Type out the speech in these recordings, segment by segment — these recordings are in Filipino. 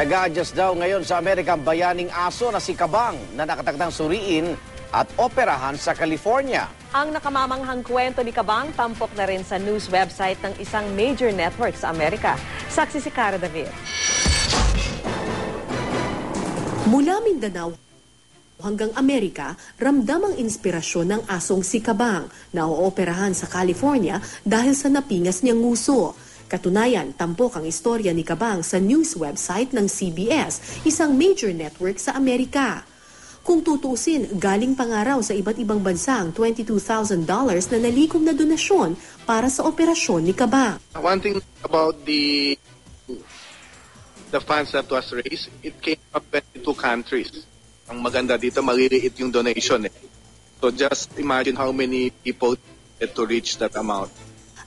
Nag-a-adjust daw ngayon sa Amerika ang bayaning aso na si Kabang na nakatakdang suriin at operahan sa California. Ang nakamamanghang kwento ni Kabang tampok na rin sa news website ng isang major network sa Amerika. Saksi si Cara David. Mula Mindanao hanggang Amerika, ramdam ang inspirasyon ng asong si Kabang na ooperahan sa California dahil sa napingas niyang nguso. Katunayan, tampok ang istorya ni Kabang sa news website ng CBS, isang major network sa Amerika. Kung tutuusin, galing pangaraw sa iba't ibang bansa ang $22,000 na nalikom na donasyon para sa operasyon ni Kabang. One thing about the the funds that was raised, it came from 22 countries. Ang maganda dito, maliliit yung donation eh. So just imagine how many people to reach that amount.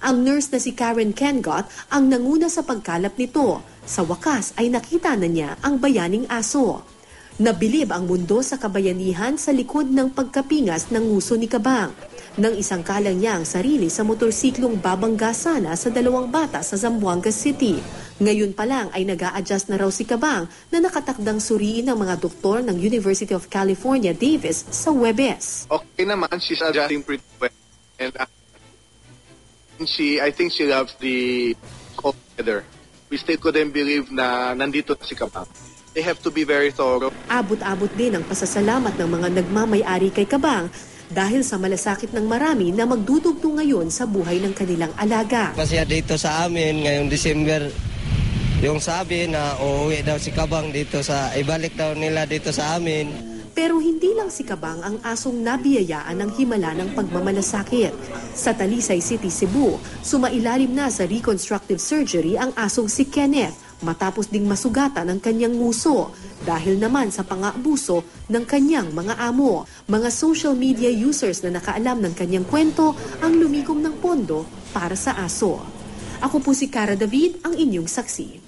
Ang nurse na si Karen Kengott ang nanguna sa pagkalap nito. Sa wakas ay nakita na niya ang bayaning aso. Nabilib ang mundo sa kabayanihan sa likod ng pagkapingas ng nguso ni Kabang. Nang isang kalang niya ang sarili sa motorsiklong babangga sana sa dalawang bata sa Zamboanga City. Ngayon pa lang ay nag adjust na raw si Kabang na nakatakdang suriin ng mga doktor ng University of California, Davis sa Webes. Okay naman, she's adjusting pretty well. And uh, she, I think she loves the cold weather. We still couldn't believe na nandito na si Kabang. They have to be very thorough. Abot-abot din ang pasasalamat ng mga nagmamay-ari kay Kabang dahil sa malasakit ng marami na magdudugtong ngayon sa buhay ng kanilang alaga. Kasi dito sa amin ngayong December, yung sabi na uuwi daw si Kabang dito sa, ibalik daw nila dito sa amin. Pero hindi lang si Kabang ang asong nabiyayaan ng himala ng pagmamalasakit. Sa Talisay City, Cebu, sumailalim na sa reconstructive surgery ang asong si Kenneth matapos ding masugatan ang kanyang nguso dahil naman sa pang-aabuso ng kanyang mga amo. Mga social media users na nakaalam ng kanyang kwento ang lumigom ng pondo para sa aso. Ako po si Cara David, ang inyong saksi.